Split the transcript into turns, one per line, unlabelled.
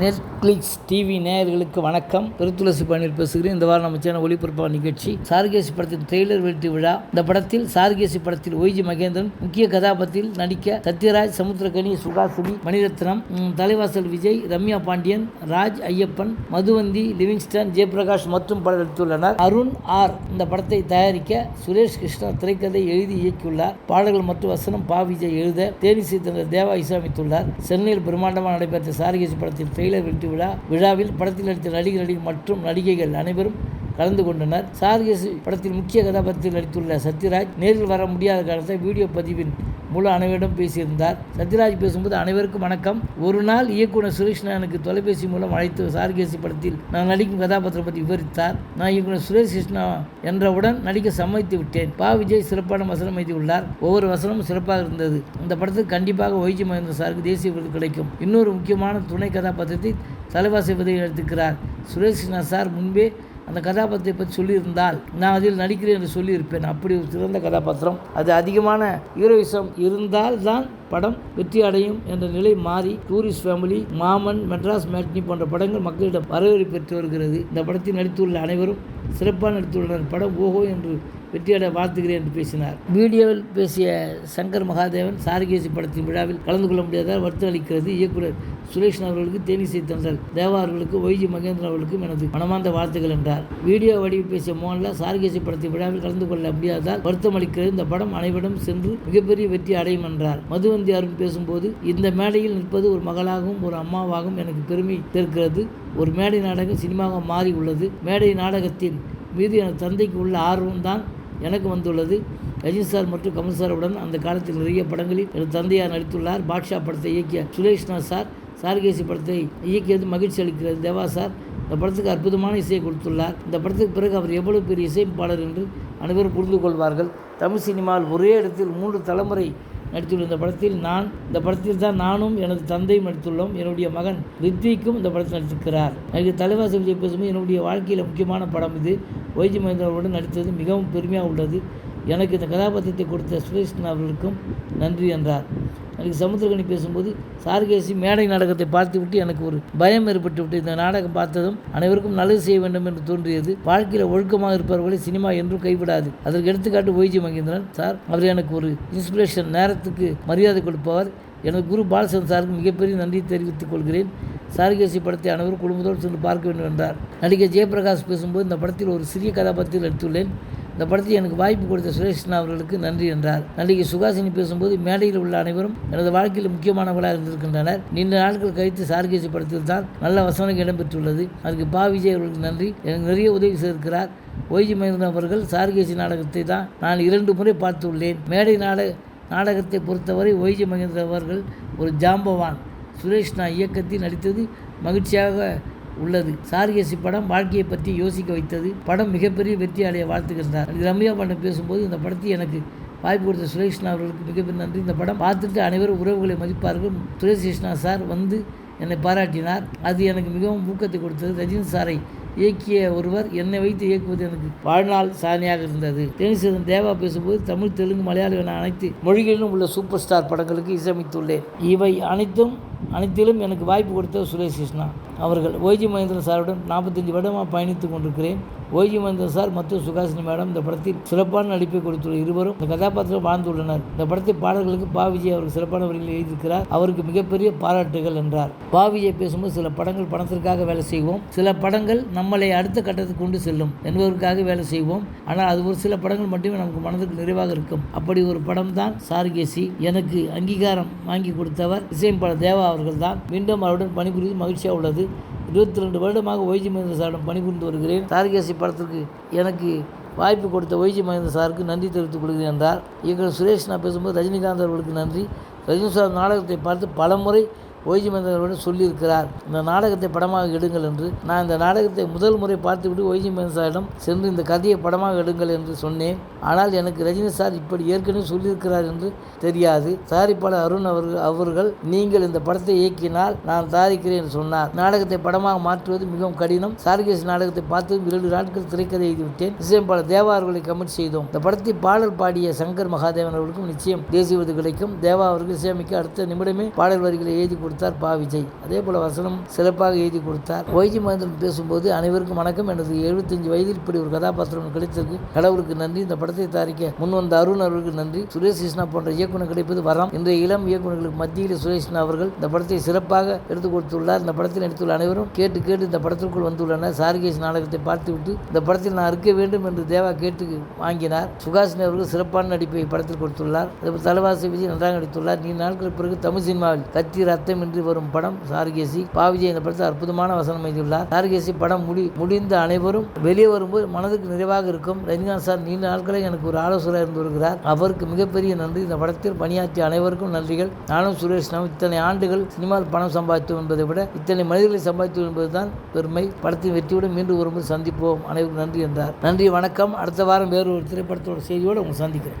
Netflix TV நேயர்களுக்கு வணக்கம். பெருத்துளசி பன்னீர் பேசுகிறேன். இந்த வாரம் நம்ம சேனல் ஒளிபரப்பான நிகழ்ச்சி சார்கேசி படத்தின் ட்ரெய்லர் வெற்றி விழா. இந்த படத்தில் சார்கேசி படத்தில் ஒய்ஜி மகேந்திரன் முக்கிய கதாபாத்திரத்தில் நடிக்க சத்யராஜ் சமுத்திரகனி சுகாசினி மணிரத்னம் தலைவாசல் விஜய் ரம்யா பாண்டியன் ராஜ் ஐயப்பன் மதுவந்தி லிவிங்ஸ்டன் ஜெயபிரகாஷ் மற்றும் பலர் நடித்துள்ளனர். அருண் ஆர் இந்த படத்தை தயாரிக்க சுரேஷ் கிருஷ்ணா திரைக்கதை எழுதி இயக்கியுள்ளார். பாடல்கள் மற்றும் வசனம் பா. விஜய் எழுத தேனிசை தந்த தேவா இசையமைத்துள்ளார். சென்னையில் பிரம்மாண்டமாக நடைபெற்ற சாரகேசி படத்தின் ட்ரெய்லர் வெற்றி விழா. விழாவில் படத்தில் நடித்த நடிகர் நடிகை மற்றும் நடிகைகள் அனைவரும் கலந்து கொண்டனர். சார்கேசு படத்தில் முக்கிய கதாபாத்திரத்தில் நடித்துள்ள சத்யராஜ் நேரில் வர முடியாத காலத்தை வீடியோ பதிவின் மூலம் அனைவரிடம் பேசியிருந்தார். சத்யராஜ் பேசும்போது அனைவருக்கும் வணக்கம். ஒரு நாள் இயக்குனர் சுரேஷ் எனக்கு தொலைபேசி மூலம் அழைத்து சாரகேசி படத்தில் நான் நடிக்கும் கதாபாத்திரம் பற்றி விவரித்தார். நான் இயக்குனர் சுரேஷ் கிருஷ்ணா என்றவுடன் நடிக்க சம்மதித்து விட்டேன். பா. விஜய் சிறப்பான வசனம் எழுதியுள்ளார். ஒவ்வொரு வசனமும் சிறப்பாக இருந்தது. இந்த படத்துக்கு கண்டிப்பாக ஒய்ஜி மகேந்திர சாருக்கு தேசிய விருது கிடைக்கும். இன்னொரு முக்கியமான துணை கதாபாத்திரத்தை தலைவாசி விதையை எடுத்துக்கிறார். சுரேஷ் கிருஷ்ணா சார் முன்பே அந்த கதாபாத்திரத்தை பற்றி சொல்லியிருந்தால் நான் அதில் நடிக்கிறேன் என்று சொல்லியிருப்பேன். அப்படி ஒரு சிறந்த கதாபாத்திரம். அது அதிகமான ஹீரோயிசம் இருந்தால் தான் படம் வெற்றி அடையும் என்ற நிலை மாறி டூரிஸ்ட் ஃபேமிலி மாமன் மெட்ராஸ் மேட்னி போன்ற படங்கள் மக்களிடம் வரவேற்பு பெற்று வருகிறது. இந்த படத்தில் நடித்துள்ள அனைவரும் சிறப்பாக நடித்துள்ளனர். படம் ஓஹோ என்று வெற்றியடை வாழ்த்துகிறேன் என்று பேசினார். வீடியோவில் பேசிய சங்கர் மகாதேவன் சாரகேசி படத்தின் விழாவில் கலந்து கொள்ள முடியாததால் வருத்தம் அளிக்கிறது. இயக்குனர் சுரேஷ் அவர்களுக்கு தேனிசை தந்தல் தேவா அவர்களுக்கு ஒய்ஜி மகேந்திரன் அவர்களுக்கும் எனது மனமார்ந்த வாழ்த்துகள் என்றார். வீடியோ வடிவில் பேசிய மோகன்லால் சாரகேசி படத்தின் விழாவில் கலந்து கொள்ள முடியாததால் வருத்தம் அளிக்கிறது. இந்த படம் அனைவரிடம் சென்று மிகப்பெரிய வெற்றி அடையும் என்றார். மதுவந்தி அருண் பேசும்போது இந்த மேடையில் நிற்பது ஒரு மகளாகவும் ஒரு அம்மாவாகவும் எனக்கு பெருமை சேர்க்கிறது. ஒரு மேடை நாடகம் சினிமாவாக மாறி உள்ளது. மேடை நாடகத்தின் மீது எனது தந்தைக்கு உள்ள ஆர்வம்தான் எனக்கு வந்துள்ளது. ரஜினி சார் மற்றும் கமல் சாருடன் அந்த காலத்தில் நிறைய படங்களில் எனது தந்தையார் நடித்துள்ளார். பாட்ஷா படத்தை இயக்கிய சுரேஷ்னா சார் சார்கேசி படத்தை இயக்கியது மகிழ்ச்சி அளிக்கிறது. தேவா சார் இந்த படத்துக்கு அற்புதமான இசையை கொடுத்துள்ளார். இந்த படத்துக்கு பிறகு அவர் எவ்வளவு பெரிய இசையமைப்பாளர் என்று அனைவரும் புரிந்து கொள்வார்கள். தமிழ் சினிமாவில் ஒரே இடத்தில் மூன்று தலைமுறை நடித்துள்ள இந்த படத்தில் நான் இந்த படத்தில் தான் நானும் எனது தந்தையும் நடித்துள்ளோம். என்னுடைய மகன் ரித்விக்கும் இந்த படத்தில் நடித்திருக்கிறார். நடிகர் தலைவாசி விஜய் பேசும்போது என்னுடைய வாழ்க்கையில் முக்கியமான படம் இது. ஒய்ஜி மகேந்திரனுடன் நடித்தது மிகவும் பெருமையாக உள்ளது. எனக்கு இந்த கதாபாத்திரத்தை கொடுத்த சுரேஷ்ணன் அவர்களுக்கும் நன்றி என்றார். எனக்கு சமுத்திரகனி பேசும்போது சார்கேசி மேடை நாடகத்தை பார்த்துவிட்டு எனக்கு ஒரு பயம் ஏற்பட்டு விட்டு இந்த நாடகம் பார்த்ததும் அனைவருக்கும் நல்லது செய்ய வேண்டும் என்று தோன்றியது. வாழ்க்கையில் ஒழுக்கமாக இருப்பவர்களை சினிமா என்றும் கைவிடாது. அதற்கு எடுத்துக்காட்டு ஒய்ஜி மகேந்திரன் சார். அவர் எனக்கு ஒரு இன்ஸ்பிரேஷன் நேரத்துக்கு மரியாதை கொடுப்பவர். எனது குரு பாலச்சந்திரன் சாருக்கு மிகப்பெரிய நன்றி தெரிவித்துக் கொள்கிறேன். சார்கேசி படத்தை அனைவரும் குடும்பத்தோடு சென்று பார்க்க வேண்டும் என்றார். நடிகர் ஜெயபிரகாஷ் பேசும்போது இந்த படத்தில் ஒரு சிறிய கதாபாத்திரத்தில் நடித்துள்ளேன் இந்த படத்தில் எனக்கு வாய்ப்பு கொடுத்த சுரேஷ்ணா அவர்களுக்கு நன்றி என்றார். நடிகை சுகாசினி பேசும்போது மேடையில் உள்ள அனைவரும் எனது வாழ்க்கையில் முக்கியமானவர்களாக இருந்திருக்கின்றனர். நீண்ட நாட்கள் கழித்து சார்கேசி படத்தில் தான் நல்ல வசனங்கள் இடம்பெற்றுள்ளது. அதுக்கு பா. விஜய் அவர்களுக்கு நன்றி. எனக்கு நிறைய உதவி செய்திருக்கிறார். ஒய்ஜி மகேந்திரன் அவர்கள் சார்கேசி நாடகத்தை தான் நான் இரண்டு முறை பார்த்துள்ளேன். மேடை நாடக நாடகத்தை பொறுத்தவரை ஒய்ஜி மகேந்திரன் அவர்கள் ஒரு ஜாம்பவான். சுரேஷ்ணா இயக்கத்தில் நடித்தது மகிழ்ச்சியாக உள்ளது. சார்கேசி படம் வாழ்க்கையை பற்றி யோசிக்க வைத்தது. படம் மிகப்பெரிய வெற்றி அடைய வாழ்த்துகின்றார் ரம்யா பாண்டன் பேசும்போது இந்த படத்தை எனக்கு வாய்ப்பு கொடுத்த சுரேஷ்ணா அவர்களுக்கு மிகப்பெரிய நன்றி. இந்த படம் பார்த்துட்டு அனைவரும் உறவுகளை மதிப்பார்கள். சுரேஷ் கிருஷ்ணா சார் வந்து என்னை பாராட்டினார். அது எனக்கு மிகவும் ஊக்கத்தை கொடுத்தது. ரஜினி சாரை இயக்கிய ஒருவர் என்னை வைத்து இயக்குவது எனக்கு வாழ்நாள் சாதனையாக இருந்தது. தேனிசேதன் தேவா பேசும்போது தமிழ் தெலுங்கு மலையாளம் என அனைத்து மொழிகளிலும் உள்ள சூப்பர் ஸ்டார் படங்களுக்கு இசையமைத்துள்ளேன். இவை அனைத்தும் அனைத்திலும் எனக்கு வாய்ப்பு கொடுத்த சுரேஷ் கிருஷ்ணா அவர்கள். ஓஜி மகேந்திரன் சாருடன் நாற்பத்தஞ்சு வருடமாக பயணித்து கொண்டிருக்கிறேன். ஓஜி மகேந்திரன் சார் மற்றும் சுகாசினி மேடம் இந்த படத்தில் சிறப்பான நடிப்பை கொடுத்துள்ள இருவரும் இந்த கதாபாத்திரம் வாழ்ந்துள்ளனர். இந்த படத்தை பாடல்களுக்கு பா. விஜய் அவர்கள் சிறப்பான வரிகளில் எழுதியிருக்கிறார். அவருக்கு மிகப்பெரிய பாராட்டுகள் என்றார். பாவியை பேசும்போது சில படங்கள் பணத்திற்காக வேலை செய்வோம். சில படங்கள் நம்மளை அடுத்த கட்டத்துக்கு கொண்டு செல்லும் என்பதற்காக வேலை செய்வோம். ஆனால் அது ஒரு சில படங்கள் மட்டுமே நமக்கு மனதுக்கு நிறைவாக இருக்கும். அப்படி ஒரு படம் தான் சார்கேசி. எனக்கு அங்கீகாரம் வாங்கி கொடுத்தவர் இசையம்பாளர் தேவா அவர்கள் தான் மீண்டும் அவருடன் பணிபுரிவது மகிழ்ச்சியாக உள்ளது. இருபத்தி ரெண்டு வருடமாக ஒய்ஜி மகேந்திர சாரிடம் பணிபுரிந்து வருகிறேன். சார்கேசி படத்திற்கு எனக்கு வாய்ப்பு கொடுத்த ஒய்ஜி மகேந்திர சாருக்கு நன்றி தெரிவித்துக் கொள்கிறேன் என்றார். இயக்குனர் சுரேஷ் நான் பேசும்போது ரஜினிகாந்த் அவர்களுக்கு நன்றி. ரஜினி சார் நாடகத்தை பார்த்து பலமுறை ஓய்ஜி மகேந்திரன் சொல்லியிருக்கிறார் இந்த நாடகத்தை படமாக எடுங்கள் என்று. நான் இந்த நாடகத்தை முதல் முறை பார்த்துவிட்டு ஓய்ஜி மகேந்திர சாரிடம் சென்று இந்த கதையை படமாக எடுங்கள் என்று சொன்னேன். ஆனால் எனக்கு ரஜினி சார் இப்படி ஏற்கனவே சொல்லியிருக்கிறார் என்று தெரியாது. தயாரிப்பாளர் அருண் அவர்கள் அவர்கள் நீங்கள் இந்த படத்தை இயக்கினால் நான் தயாரிக்கிறேன் என்று சொன்னார். நாடகத்தை படமாக மாற்றுவது மிகவும் கடினம். சார்கேஸ் நாடகத்தை பார்த்து இரண்டு நாட்கள் திரைக்கதை எழுதிவிட்டேன். இசையம்பாளர் தேவா அவர்களை கமெண்ட் செய்தோம். இந்த படத்தை பாடல் பாடிய சங்கர் மகாதேவன் அவர்களுக்கும் நிச்சயம் தேசிய விருது கிடைக்கும். தேவா அவர்கள் இசையமைக்க அடுத்த நிமிடமே பாடல் வரிகளை எழுதி கொடுத்தார் பா விஜய். அதே போல வசனம் சிறப்பாக எழுதி கொடுத்தார். ஒய்ஜி மகேந்திரன் பேசும்போது அனைவருக்கும் வணக்கம். எனது எழுபத்தஞ்சு வயதில் இப்படி ஒரு கதாபாத்திரம் கிடைத்திருக்கு. கடவுளுக்கு நன்றி. இந்த படத்தை தயாரிக்க முன் வந்த அருண் அவர்களுக்கு நன்றி. சுரேஷ் கிருஷ்ணா போன்ற இயக்குனர் கிடைப்பது வரம். இன்றைய இளம் இயக்குநர்களுக்கு மத்தியில் சுரேஷ் கிருஷ்ணா அவர்கள் இந்த படத்தை சிறப்பாக எடுத்துக் கொடுத்துள்ளார். இந்த படத்தில் நடித்துள்ள அனைவரும் கேட்டு கேட்டு இந்த படத்திற்குள் வந்துள்ளனர். சார்கேஷ் நாடகத்தை பார்த்துவிட்டு இந்த படத்தில் நான் இருக்க வேண்டும் என்று தேவா கேட்டு வாங்கினார். சுகாசினி அவர்கள் சிறப்பான நடிப்பை படத்தில் கொடுத்துள்ளார். தலைவாசி விஜய் நன்றாக நடித்துள்ளார். நீ நாட்கள் பிறகு தமிழ் சினிமாவில் கத்தி ரத்தம் சந்தேகமின்றி வரும் படம் சார்கேசி. பா இந்த படத்தில் அற்புதமான வசனம் எழுதியுள்ளார். சார்கேசி படம் முடி முடிந்த அனைவரும் வெளியே வரும்போது மனதுக்கு நிறைவாக இருக்கும். ரஜினிகாந்த் சார் நீண்ட நாட்களே எனக்கு ஒரு ஆலோசனை இருந்து வருகிறார். அவருக்கு மிகப்பெரிய நன்றி. இந்த படத்தில் பணியாற்றிய அனைவருக்கும் நன்றிகள். நானும் சுரேஷ் நாம் இத்தனை ஆண்டுகள் சினிமாவில் பணம் சம்பாதித்தோம் என்பதை விட இத்தனை மனிதர்களை சம்பாதித்தோம் என்பதுதான் பெருமை. படத்தின் வெற்றியுடன் மீண்டும் வரும்போது சந்திப்போம். அனைவருக்கும் நன்றி என்றார். நன்றி வணக்கம். அடுத்த வாரம் வேறு ஒரு திரைப்படத்தோட செய்தியோடு உங்களை சந்திக்கிறேன்.